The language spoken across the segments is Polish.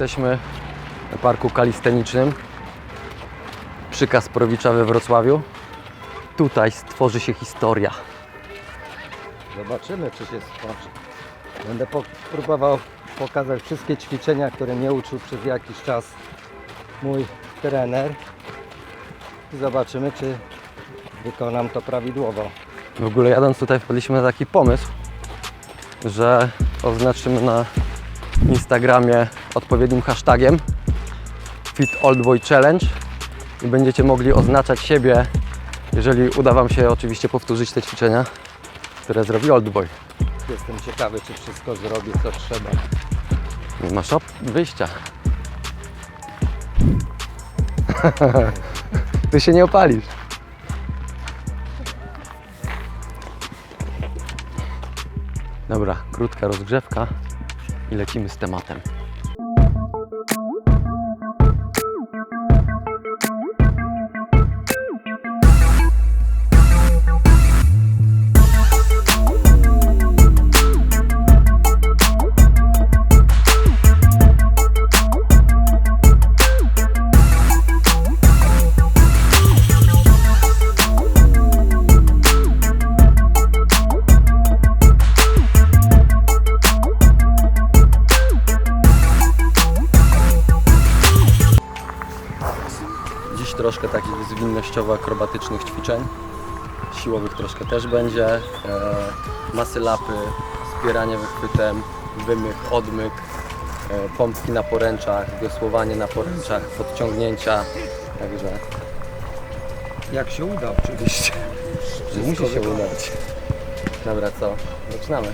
Jesteśmy na parku kalistenicznym przy Kasprowicza we Wrocławiu. Tutaj stworzy się historia. Zobaczymy, czy się stworzy. Będę po- próbował pokazać wszystkie ćwiczenia, które mnie uczył przez jakiś czas mój trener. I zobaczymy, czy wykonam to prawidłowo. W ogóle jadąc tutaj wpadliśmy na taki pomysł, że oznaczymy na Instagramie odpowiednim hashtagiem Fit Old Boy Challenge i będziecie mogli oznaczać siebie, jeżeli uda Wam się oczywiście powtórzyć te ćwiczenia, które zrobi Old Boy. Jestem ciekawy, czy wszystko zrobię, co trzeba. Nie masz op- wyjścia. Ty się nie opalisz. Dobra, krótka rozgrzewka i lecimy z tematem. Thank you. Troszkę takich zwinnościowo-akrobatycznych ćwiczeń. Siłowych troszkę też będzie. E, masy lapy, wspieranie wychwytem, wymyk, odmyk, e, pompki na poręczach, wiosłowanie na poręczach, podciągnięcia. Także Jak się uda, oczywiście. musi się wykonać. udać. Dobra, co? Zaczynamy.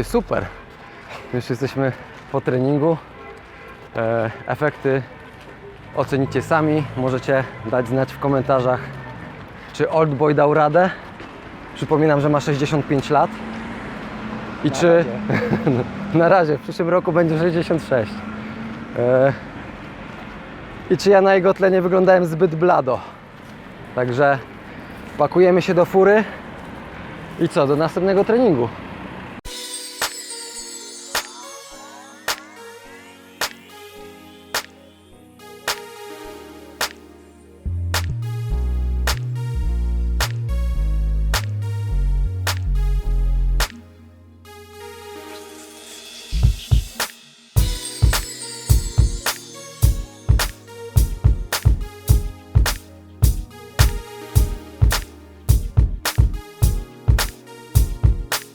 Ty super. Już jesteśmy po treningu. E, efekty ocenicie sami. Możecie dać znać w komentarzach, czy Old Boy dał radę. Przypominam, że ma 65 lat. I Na czy razie. na razie w przyszłym roku będzie 66. E, I czy ja na jego tle nie wyglądałem zbyt blado. Także pakujemy się do fury. I co, do następnego treningu.